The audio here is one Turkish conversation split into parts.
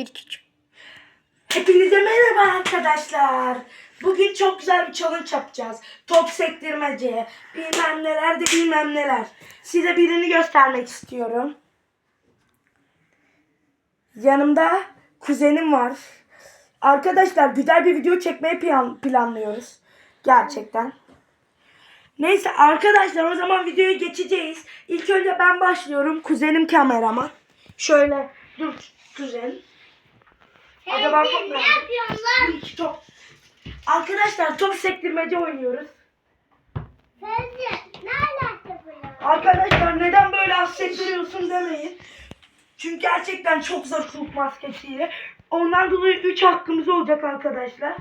Bir küçük. Hepinize merhaba arkadaşlar. Bugün çok güzel bir challenge yapacağız. Top sektirmece, bilmem neler de bilmem neler. Size birini göstermek istiyorum. Yanımda kuzenim var. Arkadaşlar güzel bir video çekmeyi plan- planlıyoruz. Gerçekten. Neyse arkadaşlar o zaman videoya geçeceğiz. İlk önce ben başlıyorum. Kuzenim kameraman. Şöyle dur kuzen. Acaba top ne nerede? yapıyorsun lan? İki top. Arkadaşlar top sektirmece oynuyoruz. Sence ne alaka bu? Arkadaşlar neden böyle az sektiriyorsun demeyin. Çünkü gerçekten çok zor kulp maskesiyle. Ondan dolayı 3 hakkımız olacak arkadaşlar.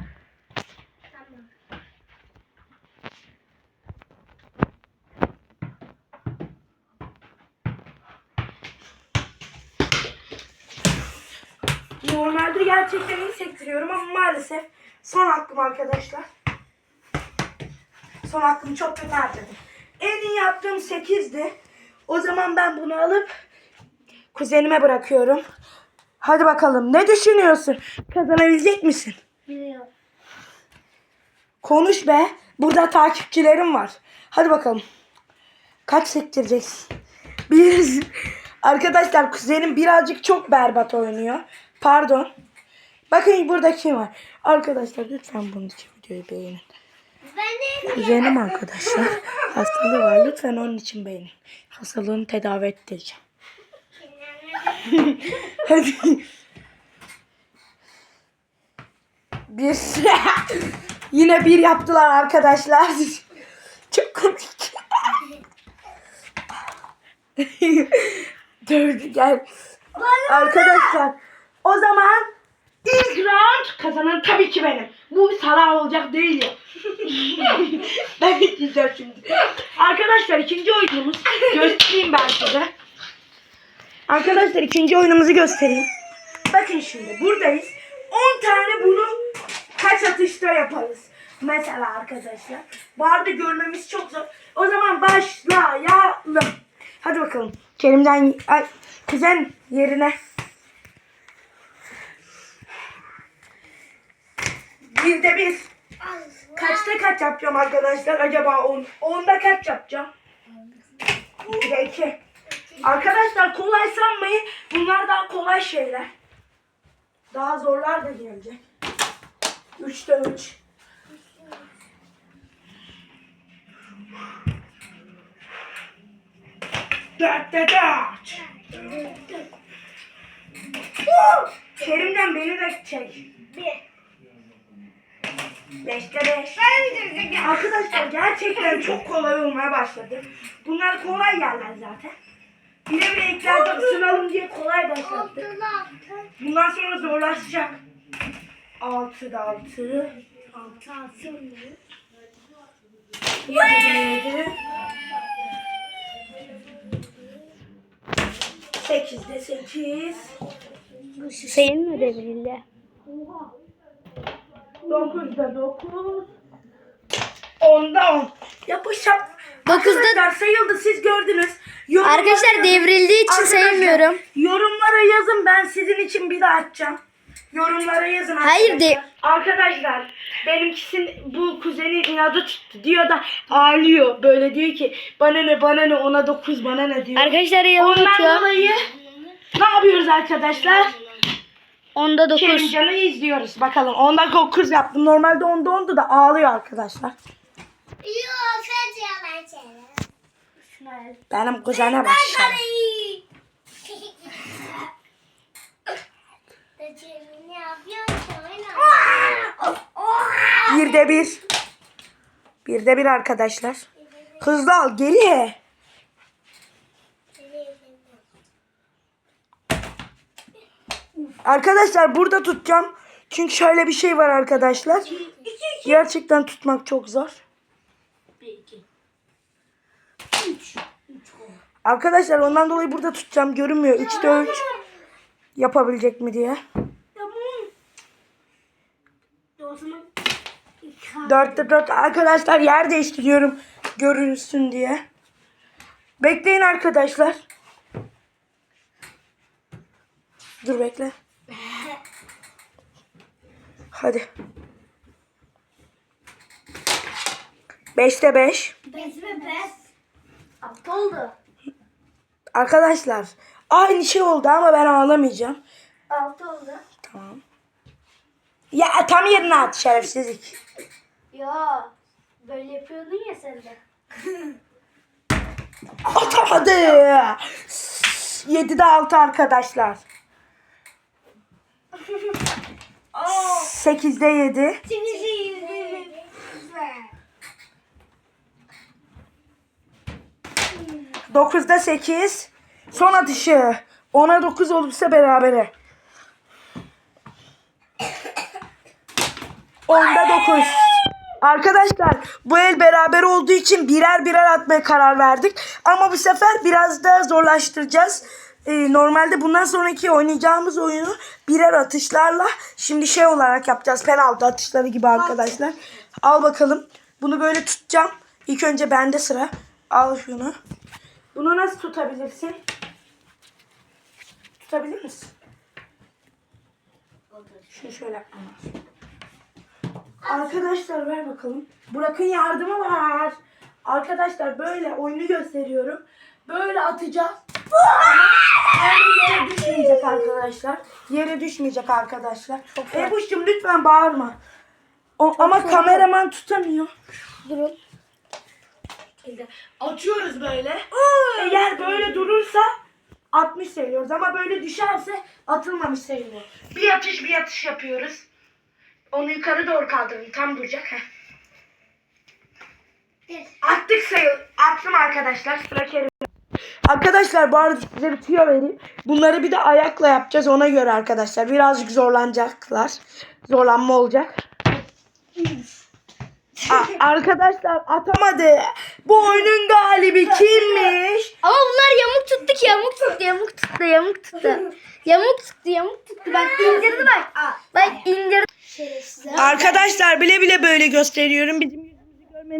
Normalde gerçekten iyi sektiriyorum ama maalesef son hakkım arkadaşlar. Son hakkımı çok kötü harcadım. En iyi yaptığım 8'di. O zaman ben bunu alıp kuzenime bırakıyorum. Hadi bakalım ne düşünüyorsun? Kazanabilecek misin? Biliyorum. Konuş be. Burada takipçilerim var. Hadi bakalım. Kaç sektireceksin? Bir. Arkadaşlar kuzenim birazcık çok berbat oynuyor. Pardon. Bakın burada kim var? Arkadaşlar lütfen bunun için videoyu beğenin. Kuzenim arkadaşlar. Hastalığı var. Lütfen onun için beğenin. Hastalığını tedavi ettireceğim. Hadi. Bir. Yine bir yaptılar arkadaşlar. Çok komik. Dördü gel. Arkadaşlar o zaman ilk round kazanan tabii ki benim. Bu Salah olacak değil ya. ben gideceğim şimdi. Arkadaşlar ikinci oyunumuz göstereyim ben size. Arkadaşlar ikinci oyunumuzu göstereyim. Bakın şimdi buradayız. 10 tane bunu kaç atışta yaparız. Mesela arkadaşlar. Bu arada görmemiz çok zor. O zaman başlayalım. Hadi bakalım. Kerim'den ay, kuzen yerine. Bir de bir. Kaçta kaç yapacağım arkadaşlar? Acaba 10. 10'da kaç yapacağım? 2'de 2. Arkadaşlar kolay sanmayın. Bunlar daha kolay şeyler. Daha zorlar da gelecek. 3'te 3. Dörtte dört. Kerim'den beni de çek. bir. Beşte beş. Arkadaşlar gerçekten çok kolay olmaya başladı. Bunlar kolay yerler zaten. Bile bile eklerde ısınalım diye kolay başlattı. Altı. Bundan sonra zorlaşacak. Altıda altı. Altı altı mı? Yedide yedi. Sekizde sekiz. Sayın ödevliyle. Dokuzda dokuz. Onda on. Yapışacak. Dokuzda- Arkadaşlar sayıldı siz gördünüz. Yorumlara Arkadaşlar yazın. devrildiği için Arkadaşlar, sayılmıyorum. Yorumlara yazın ben sizin için bir daha açacağım. Yorumlara yazın Hayır, arkadaşlar. de- Arkadaşlar benimkisin bu kuzenin inadı tuttu diyor da ağlıyor. Böyle diyor ki bana ne bana ne ona dokuz bana ne diyor. Arkadaşlar Ondan yanıltıyor. dolayı ne yapıyoruz arkadaşlar? Onda dokuz. Kerimcan'ı izliyoruz. Bakalım onda dokuz yaptım. Normalde onda ondu da ağlıyor arkadaşlar. Yok sadece yalan şeyler. Benim kuzene başlar. Yapıyorsun? Bir de bir. Bir de bir arkadaşlar. Hızlı al geri. Arkadaşlar burada tutacağım. Çünkü şöyle bir şey var arkadaşlar. Gerçekten tutmak çok zor. Arkadaşlar ondan dolayı burada tutacağım. Görünmüyor. 3'te 3 yapabilecek mi diye. Dörtte dört arkadaşlar yer değiştiriyorum görünsün diye. Bekleyin arkadaşlar. Dur bekle. Hadi. 5'te 5. Bez mi bez? Altı oldu. Arkadaşlar aynı şey oldu ama ben ağlamayacağım. Altı oldu. Tamam. Ya tam yerine at şerefsizlik. Ya böyle yapıyordun ya sen de. Atamadı. 7'de 6 arkadaşlar. 8'de 7. Şimdi yüzünü. 9'da 8. Son atışı. 10'a 9 olursa berabere. 10'da 9. Arkadaşlar bu el beraber olduğu için birer birer atmaya karar verdik. Ama bu sefer biraz daha zorlaştıracağız. Ee, normalde bundan sonraki oynayacağımız oyunu birer atışlarla şimdi şey olarak yapacağız. Penaltı atışları gibi arkadaşlar. Al bakalım. Bunu böyle tutacağım. İlk önce bende sıra. Al şunu. Bunu nasıl tutabilirsin? Tutabilir misin? Şunu şöyle yapmam. Arkadaşlar ver bakalım. Burak'ın yardımı var. Arkadaşlar böyle oyunu gösteriyorum. Böyle atacağız. Ama yere düşmeyecek arkadaşlar. Yere düşmeyecek arkadaşlar. Ebuş'cum lütfen bağırma. O, ama kameraman tutamıyor. Durun. Atıyoruz böyle. Eğer böyle durursa 60 sayıyoruz ama böyle düşerse atılmamış sayılıyor. Bir atış bir atış yapıyoruz. Onu yukarı doğru kaldırın. Tam duracak. Heh. Attık sayı. Attım arkadaşlar. Sıra. Arkadaşlar bu arada size bir tüyo vereyim. Bunları bir de ayakla yapacağız ona göre arkadaşlar. Birazcık zorlanacaklar. Zorlanma olacak. Aa, arkadaşlar atamadı. Bu oyunun galibi kimmiş? Ama bunlar yamuk tuttu ki yamuk tuttu yamuk tuttu yamuk tuttu. Yamuk tuttu yamuk tuttu. Bak indirdi bak. Bak indirdi. Arkadaşlar bile bile böyle gösteriyorum. Bizim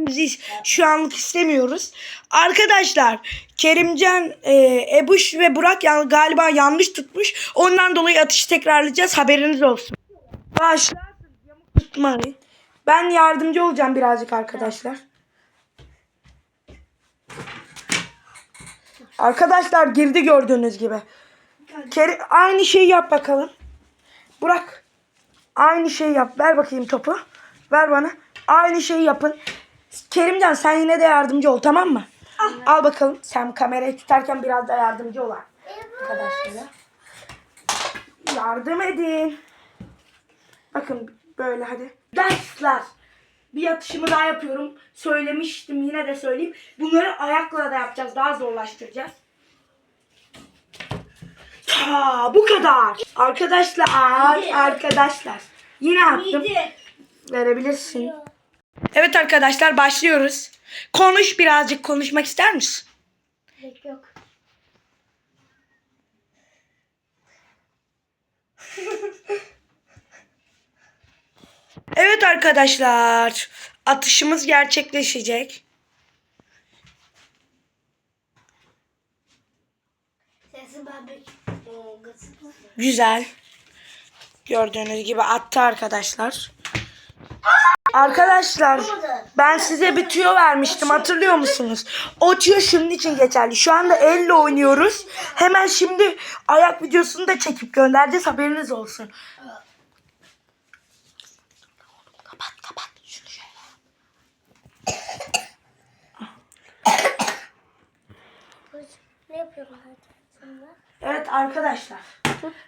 görmenizi şu anlık istemiyoruz. Arkadaşlar Kerimcan, e, Ebuş ve Burak yan- galiba yanlış tutmuş. Ondan dolayı atışı tekrarlayacağız. Haberiniz olsun. Başlarsın. Yamuk tutmayın. Ben yardımcı olacağım birazcık arkadaşlar. Arkadaşlar girdi gördüğünüz gibi. Kerim, aynı şeyi yap bakalım. Burak. Aynı şeyi yap. Ver bakayım topu. Ver bana. Aynı şeyi yapın. Kerimcan sen yine de yardımcı ol tamam mı? Al bakalım. Sen kamerayı tutarken biraz da yardımcı ol arkadaşlara. Yardım edin. Bakın böyle hadi. Dersler. Bir atışımı daha yapıyorum. Söylemiştim yine de söyleyeyim. Bunları ayakla da yapacağız. Daha zorlaştıracağız. Ta bu kadar. Arkadaşlar, arkadaşlar. Yine attım. Verebilirsin. Evet arkadaşlar başlıyoruz. Konuş birazcık konuşmak ister misin? Gerek yok. Evet arkadaşlar. Atışımız gerçekleşecek. Güzel. Gördüğünüz gibi attı arkadaşlar. Arkadaşlar ben size bir tüyo vermiştim hatırlıyor musunuz? O tüyo şunun için geçerli. Şu anda elle oynuyoruz. Hemen şimdi ayak videosunu da çekip göndereceğiz haberiniz olsun. Kapat kapat şunu şöyle. Ne yapıyorum? Evet arkadaşlar.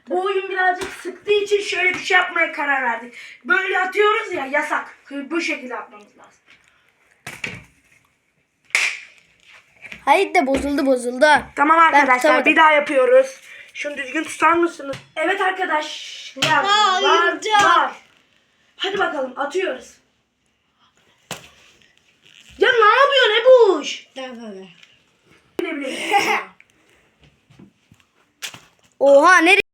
Bu oyun birazcık sıktığı için şöyle bir şey yapmaya karar verdik. Böyle atıyoruz ya yasak. Bu şekilde atmamız lazım. Hayır de bozuldu bozuldu. Tamam arkadaşlar bir daha yapıyoruz. Şunu düzgün tutar mısınız? Evet arkadaşlar. Hayır, Var, var. Hadi bakalım atıyoruz. Ya ne yapıyorsun Ebuş? Bile bile. Oha nereye?